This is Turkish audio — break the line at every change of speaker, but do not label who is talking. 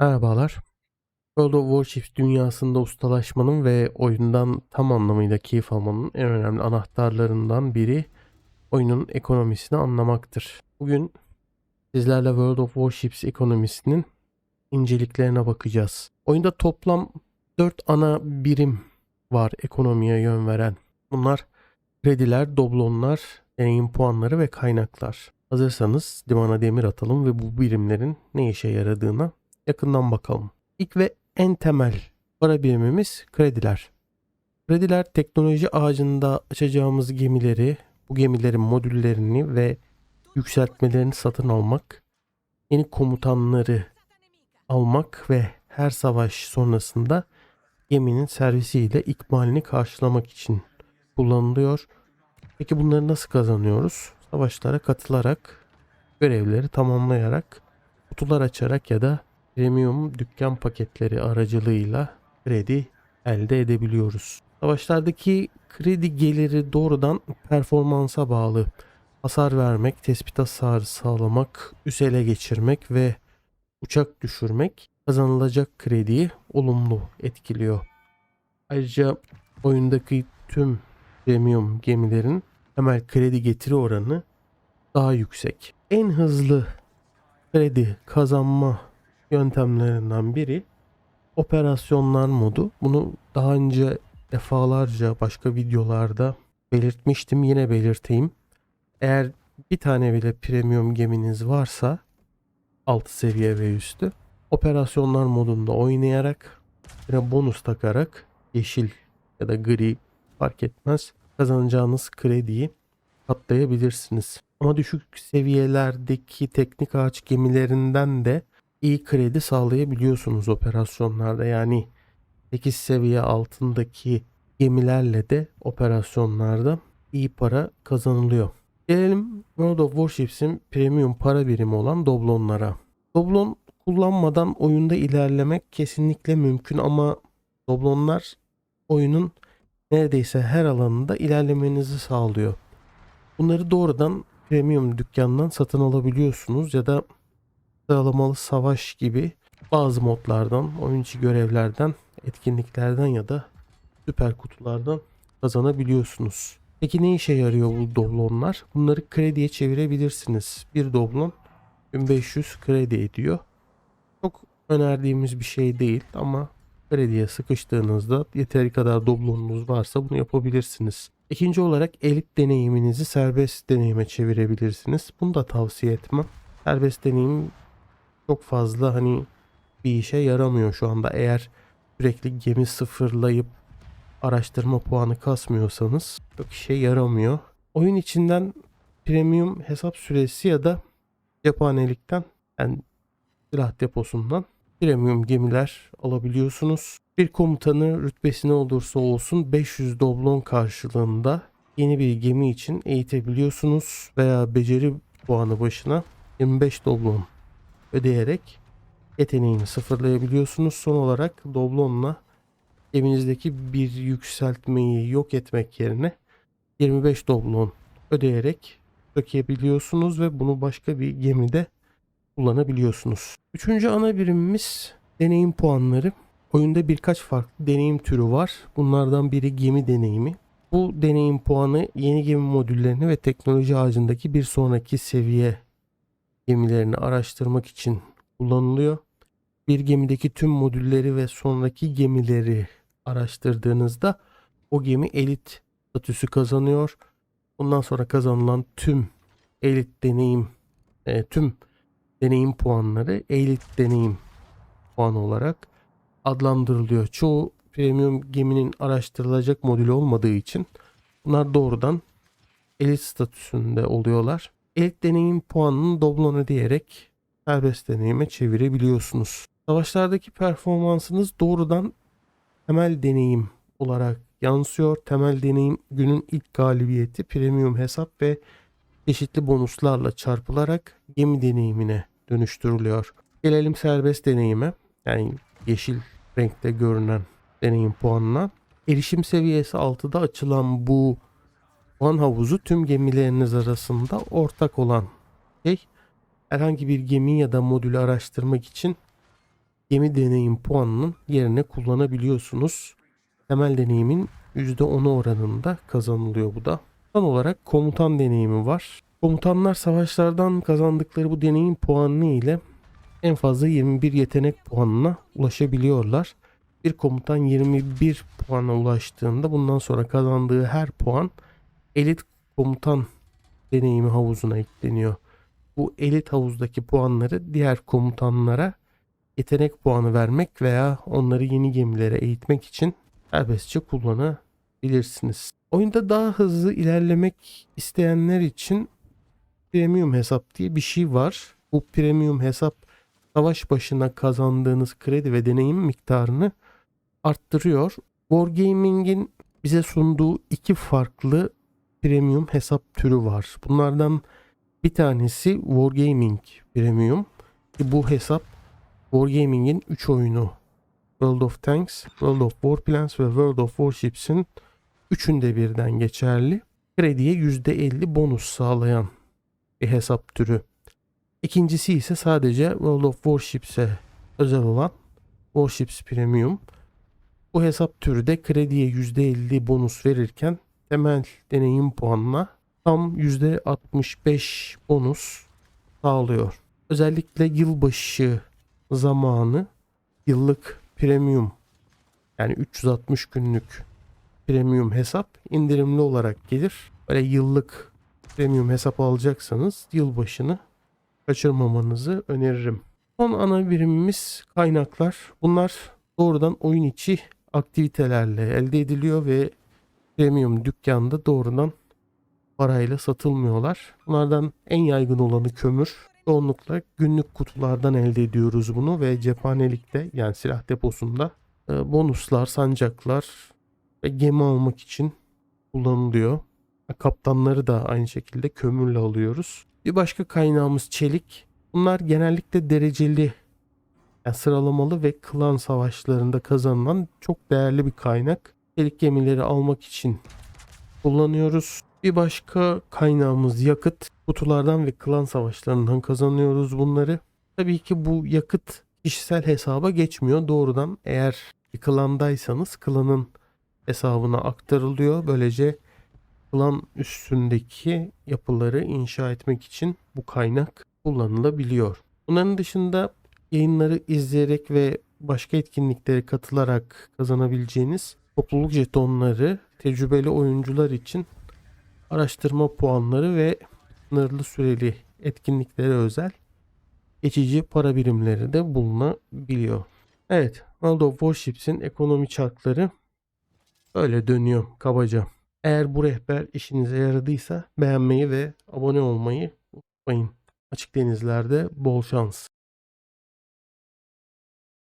Merhabalar. World of Warships dünyasında ustalaşmanın ve oyundan tam anlamıyla keyif almanın en önemli anahtarlarından biri oyunun ekonomisini anlamaktır. Bugün sizlerle World of Warships ekonomisinin inceliklerine bakacağız. Oyunda toplam 4 ana birim var ekonomiye yön veren. Bunlar krediler, doblonlar, deneyim puanları ve kaynaklar. Hazırsanız dimana demir atalım ve bu birimlerin ne işe yaradığına yakından bakalım. İlk ve en temel para birimimiz krediler. Krediler teknoloji ağacında açacağımız gemileri, bu gemilerin modüllerini ve yükseltmelerini satın almak, yeni komutanları almak ve her savaş sonrasında geminin servisiyle ikmalini karşılamak için kullanılıyor. Peki bunları nasıl kazanıyoruz? Savaşlara katılarak, görevleri tamamlayarak, kutular açarak ya da premium dükkan paketleri aracılığıyla kredi elde edebiliyoruz. Savaşlardaki kredi geliri doğrudan performansa bağlı. Hasar vermek, tespit hasarı sağlamak, üs ele geçirmek ve uçak düşürmek kazanılacak krediyi olumlu etkiliyor. Ayrıca oyundaki tüm premium gemilerin temel kredi getiri oranı daha yüksek. En hızlı kredi kazanma yöntemlerinden biri operasyonlar modu. Bunu daha önce defalarca başka videolarda belirtmiştim. Yine belirteyim. Eğer bir tane bile premium geminiz varsa alt seviye ve üstü operasyonlar modunda oynayarak yine bonus takarak yeşil ya da gri fark etmez kazanacağınız krediyi katlayabilirsiniz. Ama düşük seviyelerdeki teknik ağaç gemilerinden de iyi kredi sağlayabiliyorsunuz operasyonlarda. Yani 8 seviye altındaki gemilerle de operasyonlarda iyi para kazanılıyor. Gelelim World of Warships'in premium para birimi olan doblonlara. Doblon kullanmadan oyunda ilerlemek kesinlikle mümkün ama doblonlar oyunun neredeyse her alanında ilerlemenizi sağlıyor. Bunları doğrudan premium dükkandan satın alabiliyorsunuz ya da sıralamalı savaş gibi bazı modlardan, oyuncu görevlerden, etkinliklerden ya da süper kutulardan kazanabiliyorsunuz. Peki ne işe yarıyor bu doblonlar? Bunları krediye çevirebilirsiniz. Bir doblon 1500 kredi ediyor. Çok önerdiğimiz bir şey değil ama krediye sıkıştığınızda yeteri kadar doblonunuz varsa bunu yapabilirsiniz. İkinci olarak elit deneyiminizi serbest deneyime çevirebilirsiniz. Bunu da tavsiye etmem. Serbest deneyim çok fazla hani bir işe yaramıyor şu anda. Eğer sürekli gemi sıfırlayıp araştırma puanı kasmıyorsanız çok işe yaramıyor. Oyun içinden premium hesap süresi ya da cephanelikten yani silah deposundan premium gemiler alabiliyorsunuz. Bir komutanı rütbesi ne olursa olsun 500 doblon karşılığında yeni bir gemi için eğitebiliyorsunuz veya beceri puanı başına 25 doblon ödeyerek yeteneğini sıfırlayabiliyorsunuz. Son olarak doblonla geminizdeki bir yükseltmeyi yok etmek yerine 25 doblon ödeyerek sökebiliyorsunuz ve bunu başka bir gemide kullanabiliyorsunuz. Üçüncü ana birimimiz deneyim puanları. Oyunda birkaç farklı deneyim türü var. Bunlardan biri gemi deneyimi. Bu deneyim puanı yeni gemi modüllerini ve teknoloji ağacındaki bir sonraki seviye gemilerini araştırmak için kullanılıyor. Bir gemideki tüm modülleri ve sonraki gemileri araştırdığınızda o gemi elit statüsü kazanıyor. Bundan sonra kazanılan tüm elit deneyim e, tüm deneyim puanları elit deneyim puanı olarak adlandırılıyor. Çoğu premium geminin araştırılacak modülü olmadığı için bunlar doğrudan elit statüsünde oluyorlar. Elit deneyim puanını doblon ödeyerek serbest deneyime çevirebiliyorsunuz. Savaşlardaki performansınız doğrudan temel deneyim olarak yansıyor. Temel deneyim günün ilk galibiyeti premium hesap ve çeşitli bonuslarla çarpılarak gemi deneyimine dönüştürülüyor. Gelelim serbest deneyime. Yani yeşil renkte görünen deneyim puanına. Erişim seviyesi 6'da açılan bu puan havuzu tüm gemileriniz arasında ortak olan şey. Herhangi bir gemi ya da modülü araştırmak için gemi deneyim puanının yerine kullanabiliyorsunuz. Temel deneyimin %10'u oranında kazanılıyor bu da. Son olarak komutan deneyimi var. Komutanlar savaşlardan kazandıkları bu deneyim puanı ile en fazla 21 yetenek puanına ulaşabiliyorlar. Bir komutan 21 puana ulaştığında bundan sonra kazandığı her puan elit komutan deneyimi havuzuna ekleniyor. Bu elit havuzdaki puanları diğer komutanlara yetenek puanı vermek veya onları yeni gemilere eğitmek için serbestçe kullanabilirsiniz. Oyunda daha hızlı ilerlemek isteyenler için premium hesap diye bir şey var. Bu premium hesap savaş başına kazandığınız kredi ve deneyim miktarını arttırıyor. Wargaming'in bize sunduğu iki farklı premium hesap türü var. Bunlardan bir tanesi Wargaming Premium. Ki bu hesap Wargaming'in 3 oyunu World of Tanks, World of Warplanes ve World of Warships'in üçünde birden geçerli. Krediye %50 bonus sağlayan bir hesap türü. İkincisi ise sadece World of Warships'e özel olan Warships Premium. Bu hesap türü de krediye %50 bonus verirken temel deneyim puanına tam %65 bonus sağlıyor. Özellikle yılbaşı zamanı yıllık premium yani 360 günlük premium hesap indirimli olarak gelir. Böyle yıllık premium hesap alacaksanız yılbaşını kaçırmamanızı öneririm. Son ana birimimiz kaynaklar. Bunlar doğrudan oyun içi aktivitelerle elde ediliyor ve premium dükkanda doğrudan parayla satılmıyorlar. Bunlardan en yaygın olanı kömür. Çoğunlukla günlük kutulardan elde ediyoruz bunu ve cephanelikte yani silah deposunda e, bonuslar, sancaklar ve gemi almak için kullanılıyor. Kaptanları da aynı şekilde kömürle alıyoruz. Bir başka kaynağımız çelik. Bunlar genellikle dereceli yani sıralamalı ve klan savaşlarında kazanılan çok değerli bir kaynak. Çelik gemileri almak için kullanıyoruz. Bir başka kaynağımız yakıt. Kutulardan ve klan savaşlarından kazanıyoruz bunları. Tabii ki bu yakıt kişisel hesaba geçmiyor. Doğrudan eğer bir klandaysanız klanın hesabına aktarılıyor. Böylece klan üstündeki yapıları inşa etmek için bu kaynak kullanılabiliyor. Bunların dışında yayınları izleyerek ve başka etkinliklere katılarak kazanabileceğiniz topluluk jetonları tecrübeli oyuncular için araştırma puanları ve sınırlı süreli etkinliklere özel geçici para birimleri de bulunabiliyor. Evet, World of Warships'in ekonomi çarkları böyle dönüyor kabaca. Eğer bu rehber işinize yaradıysa beğenmeyi ve abone olmayı unutmayın. Açık denizlerde bol şans.